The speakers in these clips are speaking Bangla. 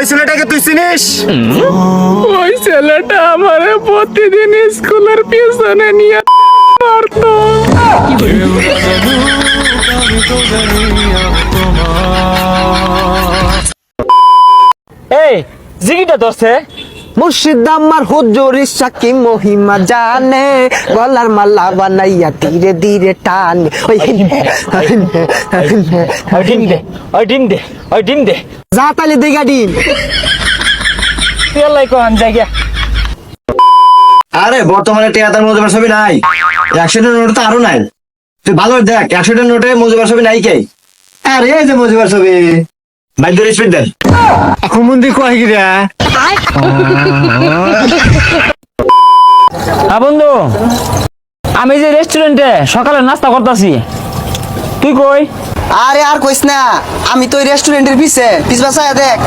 ওই ছেলেটাকে তুই চিনিস? ওই ছেলেটা আমারে প্রতিদিন স্কুলের পিছনে নিয়ে মারতো। এই জিগিটা ধরছে। মুর্শিদ আমার হুজুরি সাকি মহিমা জানে গলার মালা বানাইয়া ধীরে ধীরে টানে। ওই ওই ডিম দে ওই ডিম দে ওই ডিম দে। যা তালি দিগা ডিম তেলাই কোন জায়গা? আরে বর্তমানে টেয়াতার মজুবার ছবি নাই। একশো টাকার নোটে তো আরও নাই। তুই ভালো দেখ একশো নোটে মজুবার ছবি নাই কে? আরে এই যে মজুবার ছবি। করে স্পিড দেন। এখন মন্দি কয় গিরা হ্যাঁ বন্ধু আমি যে রেস্টুরেন্টে সকালে নাস্তা করতেছি। তুই কই? আরে আর কইস না আমি তো রেস্টুরেন্টের পিছে। পিছ বাসায় দেখ।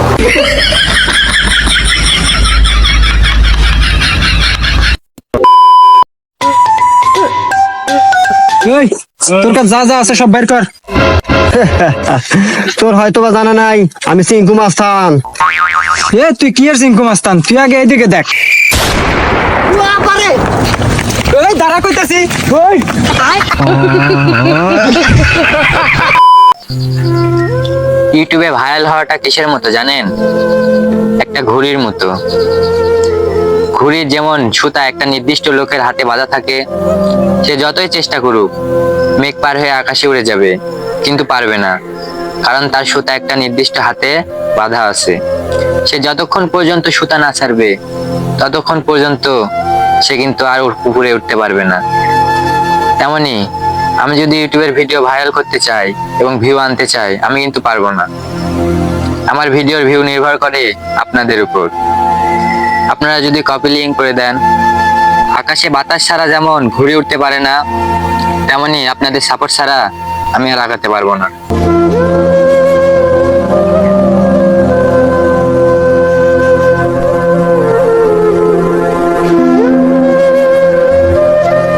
তোর কাছে যা যা আছে সব বাইর কর। তোর হয়তো বা জানা নাই আমি সিংকু মাস্তান এ তুই কি আর সিংকু মাস্তান তুই আগে এদিকে দেখ। ওই দাঁড়া কইতাছি। ওই। ইউটিউবে ভাইরাল হওয়াটা কিসের মতো জানেন? একটা ঘুড়ির মতো। ঘুড়ির যেমন সুতা একটা নির্দিষ্ট লোকের হাতে বাঁধা থাকে, সে যতই চেষ্টা করুক, মেঘ পার হয়ে আকাশে উড়ে যাবে, কিন্তু পারবে না, কারণ তার সুতা একটা নির্দিষ্ট হাতে বাঁধা আছে। সে যতক্ষণ পর্যন্ত সুতা না ছাড়বে, ততক্ষণ পর্যন্ত সে কিন্তু আর উপরে উঠতে পারবে না। তেমনি আমি যদি ইউটিউবের ভিডিও ভাইরাল করতে চাই এবং ভিউ আনতে চাই, আমি কিন্তু পারব না। আমার ভিডিওর ভিউ নির্ভর করে আপনাদের উপর। আপনারা যদি কপি লিঙ্ক করে দেন, আকাশে বাতাস ছাড়া যেমন ঘুরে উঠতে পারে না, তেমনি আপনাদের সাপোর্ট ছাড়া আমি আর আগাতে পারব না।